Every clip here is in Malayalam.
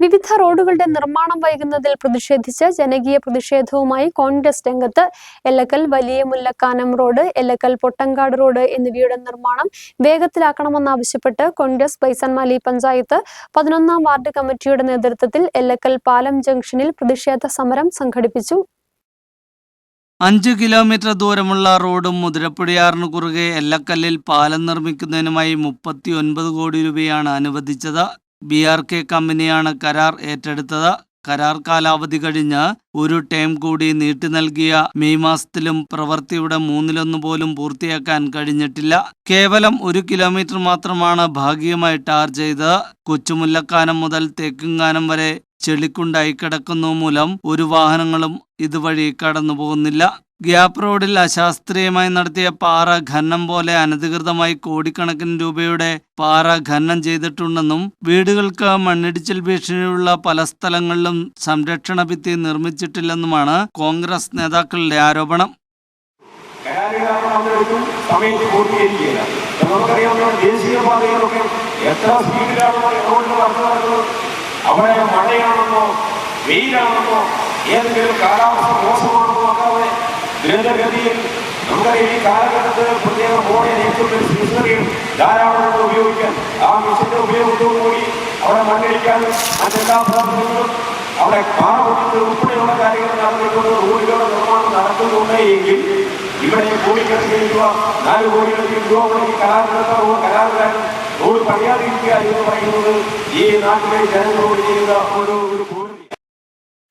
വിവിധ റോഡുകളുടെ നിർമ്മാണം വൈകുന്നതിൽ പ്രതിഷേധിച്ച് ജനകീയ പ്രതിഷേധവുമായി കോൺഗ്രസ് രംഗത്ത് എല്ലക്കൽ വലിയ മുല്ലക്കാനം റോഡ് എല്ലക്കൽ പൊട്ടങ്കാട് റോഡ് എന്നിവയുടെ നിർമ്മാണം വേഗത്തിലാക്കണമെന്നാവശ്യപ്പെട്ട് കോൺഗ്രസ് പൈസൻമാലി പഞ്ചായത്ത് പതിനൊന്നാം വാർഡ് കമ്മിറ്റിയുടെ നേതൃത്വത്തിൽ എല്ലക്കൽ പാലം ജംഗ്ഷനിൽ പ്രതിഷേധ സമരം സംഘടിപ്പിച്ചു. അഞ്ച് കിലോമീറ്റർ ദൂരമുള്ള റോഡും മുതിരപ്പുഴയാറിന് കുറുകെ എല്ലക്കല്ലിൽ പാലം നിർമ്മിക്കുന്നതിനുമായി മുപ്പത്തി ഒൻപത് കോടി രൂപയാണ് അനുവദിച്ചത്. ബി ആർ കെ കമ്പനിയാണ് കരാർ ഏറ്റെടുത്തത്. കരാർ കാലാവധി കഴിഞ്ഞ് ഒരു ടേം കൂടി നീട്ടി നൽകിയ മെയ് മാസത്തിലും പ്രവൃത്തിയുടെ മൂന്നിലൊന്ന് പോലും പൂർത്തിയാക്കാൻ കഴിഞ്ഞിട്ടില്ല. കേവലം ഒരു കിലോമീറ്റർ മാത്രമാണ് ഭാഗികമായി ടാർ ചെയ്തത്. കൊച്ചുമുല്ലക്കാനം മുതൽ തേക്കുംകാനം വരെ ചെളിക്കുണ്ടായി കിടക്കുന്നു മൂലം ഒരു വാഹനങ്ങളും ഇതുവഴി കടന്നു പോകുന്നില്ല ഗ്യാപ്പ് റോഡിൽ അശാസ്ത്രീയമായി നടത്തിയ പാറ ഖനനം പോലെ അനധികൃതമായി കോടിക്കണക്കിന് രൂപയുടെ പാറ ഖനനം ചെയ്തിട്ടുണ്ടെന്നും വീടുകൾക്ക് മണ്ണിടിച്ചിൽ ഭീഷണിയുള്ള പല സ്ഥലങ്ങളിലും സംരക്ഷണ ഭിത്തി നിർമ്മിച്ചിട്ടില്ലെന്നുമാണ് കോൺഗ്രസ് നേതാക്കളുടെ ആരോപണം. എത്ര റോഡിൽ അവിടെ മഴയാണെന്നോ വെയിലാണെന്നോ ഏതെങ്കിലും കാലാവസ്ഥ മോശമാണെന്നോ നോക്കാതെ ദ്രുതഗതിയിൽ നമുക്കറിയാം ഈ കാലഘട്ടത്തിൽ പ്രത്യേക ഫോണിൽ ഏറ്റവും ഒരു മിഷനറികൾ ധാരാളം ഉപയോഗിക്കാൻ ആ മിഷന്റെ ഉപയോഗത്തോടുകൂടി അവിടെ മണ്ണിടിക്കാനും മറ്റെല്ലാ പ്രവർത്തനങ്ങളും അവിടെ പൊട്ടിച്ച് ഉൾപ്പെടെയുള്ള കാര്യങ്ങൾ നടന്നിട്ടുണ്ട് റോഡുകളുടെ നിർമ്മാണം നടക്കുന്നുണ്ട് എങ്കിൽ ഇവിടെ കോടിക്കണക്കിന് രൂപ നാല് കോടിക്കണക്കിന് രൂപ ഈ കരാറിനെടുത്ത കലാകാരൻ റോഡ് പണിയാതിരിക്കുക എന്ന് പറയുന്നത് ഈ നാട്ടിലെ ജനങ്ങളോട് ചെയ്യുന്ന ഒരു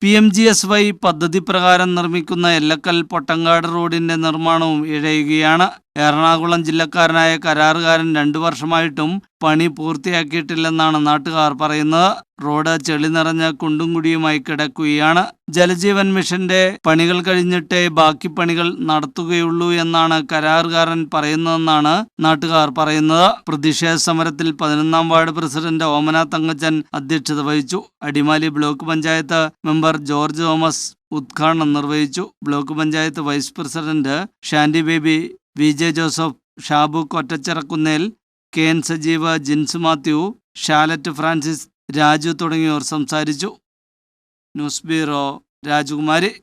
P M G S Y പദ്ധതി പ്രകാരം നിർമ്മിക്കുന്ന എല്ലക്കൽ പൊട്ടങ്കാട് റോഡിന്റെ നിർമ്മാണവും ഇഴയുകയാണ്. എറണാകുളം ജില്ലക്കാരനായ കരാറുകാരൻ രണ്ടു വർഷമായിട്ടും പണി പൂർത്തിയാക്കിയിട്ടില്ലെന്നാണ് നാട്ടുകാർ പറയുന്നത്. റോഡ് ചെളി നിറഞ്ഞ കുണ്ടും കുടിയുമായി കിടക്കുകയാണ്. ജലജീവൻ മിഷന്റെ പണികൾ കഴിഞ്ഞിട്ടേ ബാക്കി പണികൾ നടത്തുകയുള്ളൂ എന്നാണ് കരാറുകാരൻ പറയുന്നതെന്നാണ് നാട്ടുകാർ പറയുന്നത്. പ്രതിഷേധ സമരത്തിൽ പതിനൊന്നാം വാർഡ് പ്രസിഡന്റ് ഓമന തങ്കച്ചൻ അധ്യക്ഷത വഹിച്ചു. അടിമാലി ബ്ലോക്ക് പഞ്ചായത്ത് മെമ്പർ ജോർജ് തോമസ് ഉദ്ഘാടനം നിർവഹിച്ചു. Block panchayat vice president Shandy Baby V J Joseph Shabu Kottachirakkunnel K N Sajeev Jins Mathew Shalet Francis Raju തുടങ്ങിയവർ സംസാരിച്ചു. ന്യൂസ് ബ്യൂറോ രാജകുമാരി.